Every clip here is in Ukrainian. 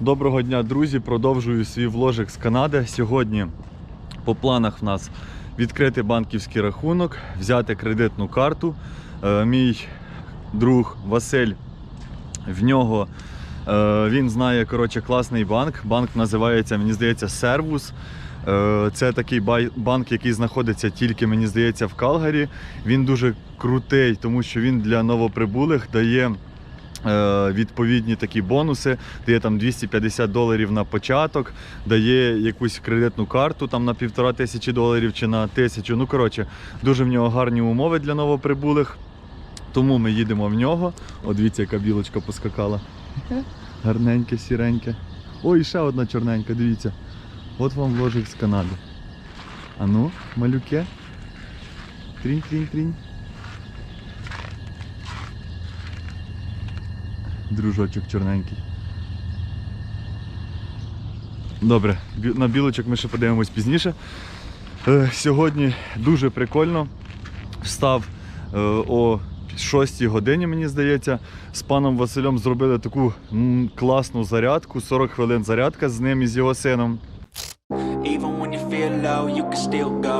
Доброго дня, друзі! Продовжую свій вложик з Канади. Сьогодні по планах в нас відкрити банківський рахунок, взяти кредитну карту. Е, Мій друг Василь, в нього е, він знає коротше, класний банк. Банк називається, мені здається, Сервус. Е, Це такий банк, який знаходиться тільки, мені здається, в Калгарі. Він дуже крутий, тому що він для новоприбулих дає відповідні такі бонуси, дає там 250 доларів на початок, дає якусь кредитну карту там на півтора тисячі доларів чи на тисячу. Ну коротше, дуже в нього гарні умови для новоприбулих. Тому ми їдемо в нього. О, дивіться, яка білочка поскакала. Гарненьке, сіреньке. Ой, і ще одна чорненька, дивіться. От вам ложик з Канади. А ну, малюке. Трінь-трінь-трінь. Дружочок чорненький. Добре, на білочок ми ще подивимось пізніше. Е, Сьогодні дуже прикольно. Встав е, о 6 годині, мені здається. З паном Василем зробили таку класну зарядку, 40 хвилин зарядка з ним і з його сином. Even when you feel low, you can still go.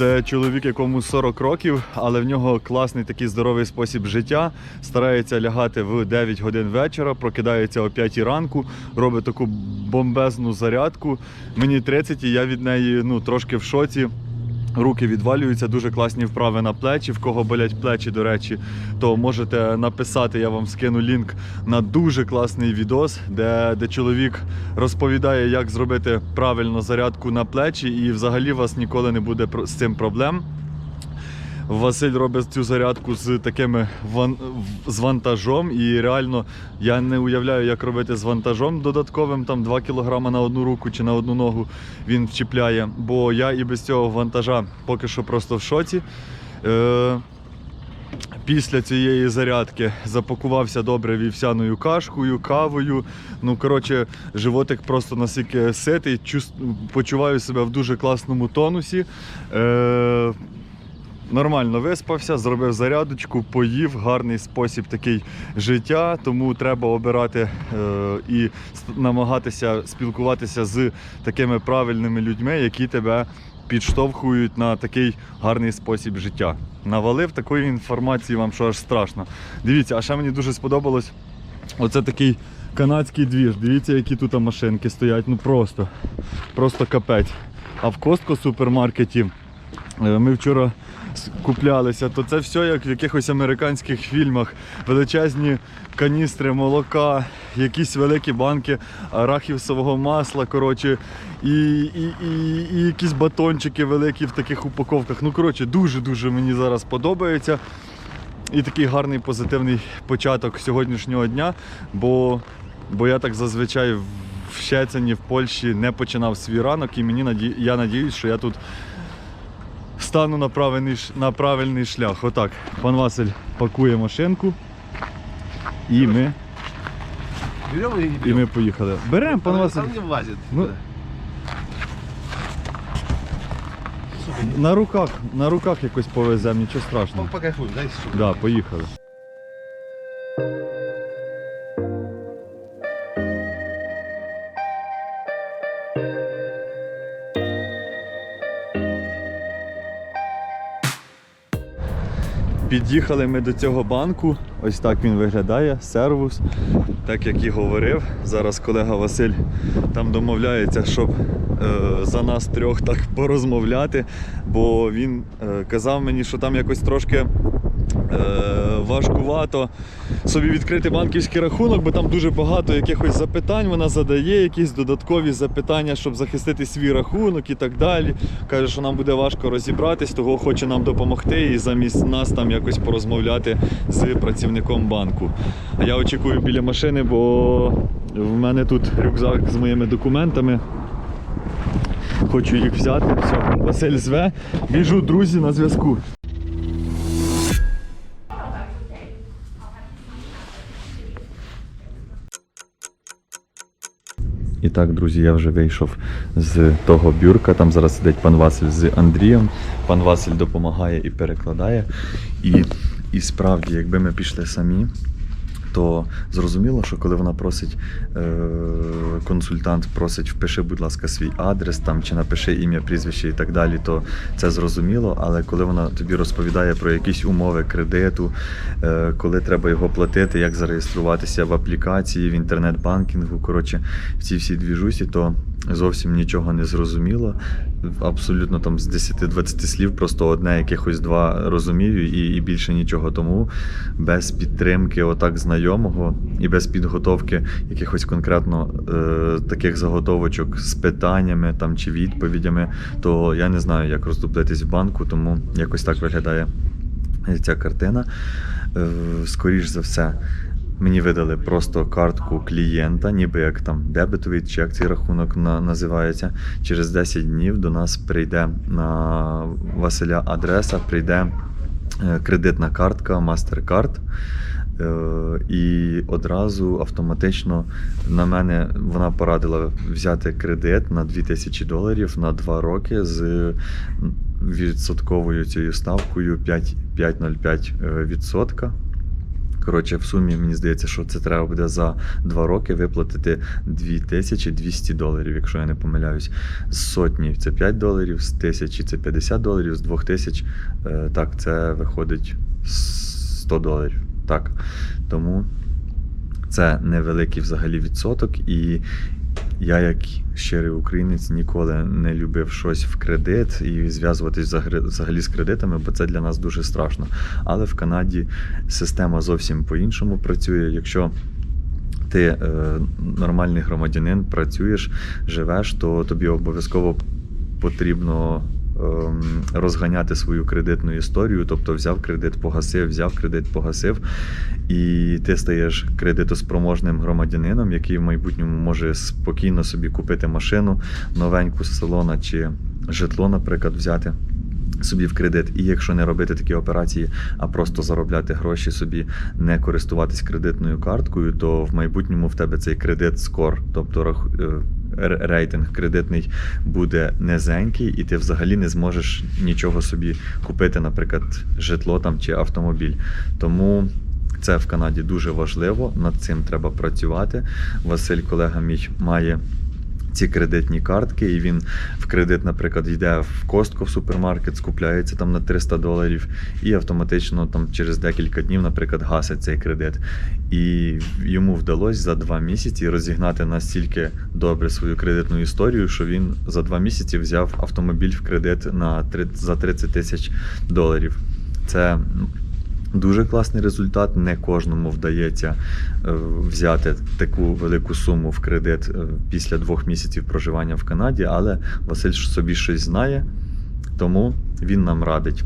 це чоловік, якому 40 років, але в нього класний такий здоровий спосіб життя. Старається лягати в 9 годин вечора, прокидається о 5 ранку, робить таку бомбезну зарядку. Мені 30 і я від неї ну, трошки в шоці. Руки відвалюються, дуже класні вправи на плечі. В кого болять плечі, до речі, то можете написати, я вам скину лінк на дуже класний відос, де, де чоловік розповідає, як зробити правильно зарядку на плечі, і взагалі у вас ніколи не буде з цим проблем. Василь робить цю зарядку з такими ван... з вантажом, і реально я не уявляю, як робити з вантажом додатковим, там 2 кг на одну руку чи на одну ногу він вчіпляє. Бо я і без цього вантажа поки що просто в шоці. Е... Після цієї зарядки запакувався добре вівсяною кашкою, кавою. Ну, коротше, животик просто настільки ситий, почуваю себе в дуже класному тонусі. Е, Нормально виспався, зробив зарядочку, поїв, гарний спосіб такий життя, тому треба обирати е, і намагатися спілкуватися з такими правильними людьми, які тебе підштовхують на такий гарний спосіб життя. Навалив такої інформації вам, що аж страшно. Дивіться, а ще мені дуже сподобалось. Оце такий канадський двіж. Дивіться, які тут машинки стоять. Ну просто, просто капець. А в Костко супермаркеті Ми вчора куплялися, то це все як в якихось американських фільмах. Величезні каністри молока, якісь великі банки арахівсового масла, коротше, і, і, і, і якісь батончики великі в таких упаковках. Ну, коротше, дуже-дуже мені зараз подобається. І такий гарний позитивний початок сьогоднішнього дня, бо, бо я так зазвичай в Щецині, в Польщі не починав свій ранок, і мені наді... я надіюсь, що я тут стану на правильний, на правильний шлях. Отак, пан Василь пакує машинку. І ми, Берем і не і ми поїхали. Беремо, пан Василь. Там не влазит. Ну, на руках, на руках якось повеземо, нічого страшного. Покайфуємо, дай сюди. Да, поїхали. Під'їхали ми до цього банку. Ось так він виглядає, сервус. Так як і говорив. Зараз колега Василь там домовляється, щоб е, за нас трьох так порозмовляти. Бо він е, казав мені, що там якось трошки важкувато собі відкрити банківський рахунок, бо там дуже багато якихось запитань вона задає, якісь додаткові запитання, щоб захистити свій рахунок і так далі. Каже, що нам буде важко розібратись, того хоче нам допомогти і замість нас там якось порозмовляти з працівником банку. А я очікую біля машини, бо в мене тут рюкзак з моїми документами. Хочу їх взяти. Все, Василь зве. Біжу, друзі, на зв'язку. Так, друзі, я вже вийшов з того бюрка. Там зараз сидить пан Василь з Андрієм. Пан Василь допомагає і перекладає. І, і справді, якби ми пішли самі, то зрозуміло, що коли вона просить, е, консультант просить, впиши, будь ласка, свій адрес там чи напиши ім'я, прізвище і так далі, то це зрозуміло. Але коли вона тобі розповідає про якісь умови кредиту, е, коли треба його платити, як зареєструватися в аплікації, в інтернет-банкінгу, коротше, в цій всій двіжусі, то зовсім нічого не зрозуміло. Абсолютно там з 10-20 слів, просто одне, якихось два розумію, і, і більше нічого. Тому без підтримки отак знайомого і без підготовки якихось конкретно е, таких заготовочок з питаннями там чи відповідями, то я не знаю, як роздуплитись в банку, тому якось так виглядає ця картина. Е, скоріш за все. Мені видали просто картку клієнта, ніби як там дебетовий, чи як цей рахунок на, називається. Через 10 днів до нас прийде на Василя адреса, прийде е, кредитна картка MasterCard. Е, І одразу автоматично на мене вона порадила взяти кредит на 2000 доларів на 2 роки з відсотковою цією ставкою 5,05%. е. Коротше, в сумі мені здається, що це треба буде за 2 роки виплатити 2200 доларів, якщо я не помиляюсь. З сотні це 5 доларів, з тисячі це 50 доларів, з 2000 е, так, це виходить 100 доларів. Так. Тому це невеликий взагалі відсоток, і я, як щирий українець, ніколи не любив щось в кредит і зв'язуватись взагалі- з кредитами, бо це для нас дуже страшно. Але в Канаді система зовсім по-іншому працює. Якщо ти е, нормальний громадянин, працюєш, живеш, то тобі обов'язково потрібно розганяти свою кредитну історію, тобто взяв кредит, погасив, взяв кредит, погасив, і ти стаєш кредитоспроможним громадянином, який в майбутньому може спокійно собі купити машину новеньку з салона чи житло, наприклад, взяти. Собі в кредит, і якщо не робити такі операції, а просто заробляти гроші собі, не користуватись кредитною карткою, то в майбутньому в тебе цей кредит скор, тобто е, рейтинг кредитний буде низенький, і ти взагалі не зможеш нічого собі купити, наприклад, житло там чи автомобіль. Тому це в Канаді дуже важливо. Над цим треба працювати. Василь, колега мій, має. Ці кредитні картки, і він в кредит, наприклад, йде в костку в супермаркет, скупляється там на 300 доларів, і автоматично там через декілька днів, наприклад, гасить цей кредит. І йому вдалося за два місяці розігнати настільки добре свою кредитну історію, що він за два місяці взяв автомобіль в кредит на 30, за 30 тисяч доларів. Це Дуже класний результат. Не кожному вдається е, взяти таку велику суму в кредит е, після двох місяців проживання в Канаді, але Василь собі щось знає, тому він нам радить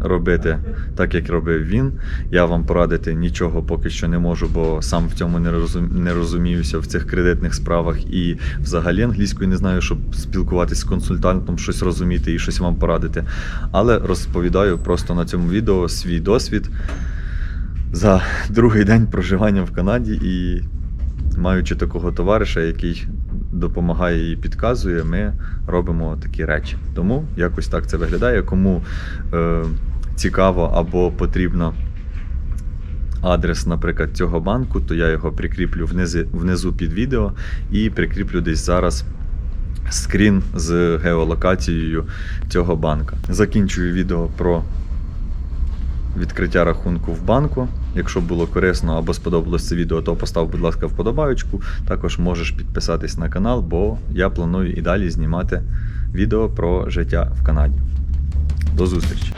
робити так, як робив він. Я вам порадити нічого поки що не можу, бо сам в цьому не, розум, не розуміюся в цих кредитних справах і взагалі англійською не знаю, щоб спілкуватися з консультантом, щось розуміти і щось вам порадити. Але розповідаю просто на цьому відео свій досвід за другий день проживання в Канаді і маючи такого товариша, який допомагає і підказує, ми робимо такі речі. Тому якось так це виглядає. Кому е, цікаво або потрібно адрес, наприклад, цього банку, то я його прикріплю внизи, внизу під відео і прикріплю десь зараз. Скрін з геолокацією цього банка. Закінчую відео про відкриття рахунку в банку. Якщо було корисно або сподобалось це відео, то постав, будь ласка, вподобаючку. Також можеш підписатись на канал, бо я планую і далі знімати відео про життя в Канаді. До зустрічі!